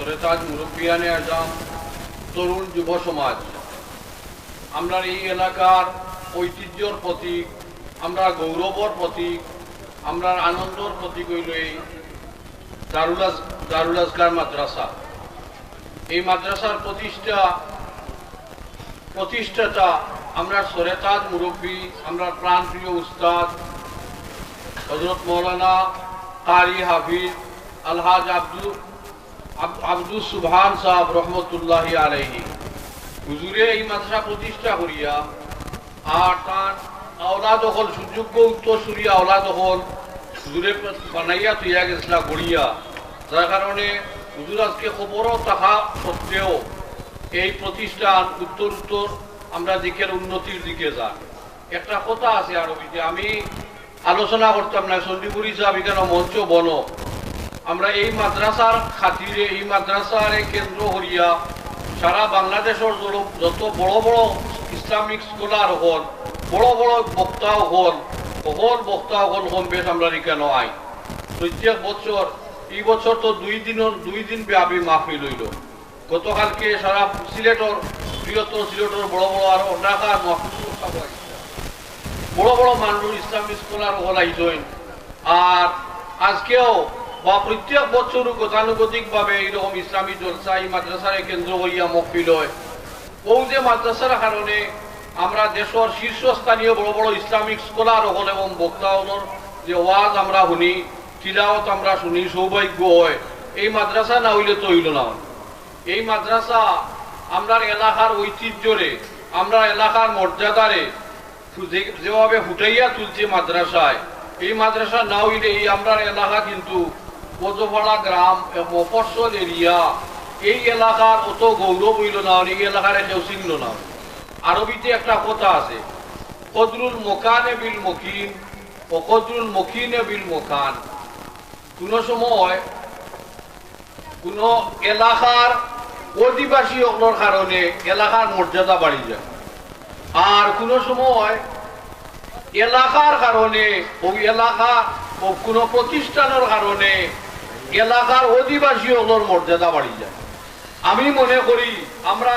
সরেতাজ মুরব্বিয়ানে আজম তরুণ যুব সমাজ। আমরা এই এলাকার ঐতিহ্যর প্রতীক, আমরা গৌরবর প্রতীক আমরা আনন্দর প্রতীক হইল এই দারুল আজ- দারুল আজগার মাদ্রাসা। এই মাদ্রাসার প্রতিষ্ঠা প্রতিষ্ঠাতা আমরা সরেতাজ মুরব্বী আমরা প্রাণপ্রিয় উস্তাদ হজরত মৌলানা কারি হাফিজ আলহাজ আব্দুল আব- আব্দুল সুবহান সাহেব রহমতুল্লাহ আলাইহি। হুজুরে এই মাদ্রাসা প্রতিষ্ঠা করিয়া, আর তার আওলাদ হল, সুযোগ্য উত্তরসূরি আওলাদ হল, হুজুরে বানাইয়া তুইয়া গেছিলা গড়িয়া। যার কারণে হুজুর আজকে খবরও থাকা সত্ত্বেও এই প্রতিষ্ঠান উত্তর উত্তর আমরা দিকের উন্নতির দিকে যান একটা কথা আছে আরবিতে, আমি আলোচনা করতাম না চণ্ডীপুরি সাহেব এখানে মঞ্চ বনো আমরা এই মাদ্রাসার খাতিরে, এই মাদ্রাসার কেন্দ্র হরিয়া সারা বাংলাদেশের যত- বড় বড় ইসলামিক স্কলার হল বড় বড় বক্তাও হল সকল বক্তা হল কম বেশ আমরা এখানে আই। প্রত্যেক বছর, এই বছর তো দুই দিনের দুই দিন ব্যাপী মাহফিল হইল। গতকালকে সারা সিলেটর, বৃহত্তর সিলেটর বড় বড় আর মাহফিল বড় বড় মানুষ ইসলামিক স্কলার হল আইসইন আর আজকেও বা প্রত্যেক বছর গতানুগতিক ভাবে এইরকম ইসলামী জলসা এই মাদ্রাসার কেন্দ্র হইয়া মকফিল হয় ও যে মাদ্রাসার কারণে আমরা দেশের শীর্ষস্থানীয় বড় বড় ইসলামিক স্কলার হল এবং বক্তা যে ওয়াজ আমরা শুনি, তিলাওয়াত আমরা শুনি, সৌভাগ্য হয়। এই মাদ্রাসা না হইলে তো হইল না। এই মাদ্রাসা আমরা এলাকার ঐতিহ্যরে আমরা এলাকার মর্যাদারে যেভাবে ফুটাইয়া তুলছে মাদ্রাসায়, এই মাদ্রাসা না হইলে এই আমরা এলাকা কিন্তু পদপাড়া গ্রাম এ মফস্বল এরিয়া, এই এলাকার অত গৌরব হইল না এই এলাকার কেউ চিনল না। আরবিতে একটা কথা আছে, কদরুল মোকানে বিল মকিন, ও কদরুল মকিনে বিল মোকান। কোন সময় কোন এলাকার অধিবাসী অগ্নর কারণে এলাকার মর্যাদা বাড়ি যায়। আর কোনো সময় এলাকার কারণে, ওই এলাকা ও কোন প্রতিষ্ঠানের কারণে এলাকার অধিবাসী হলোর মর্যাদা বাড়ি যায় আমি মনে করি আমরা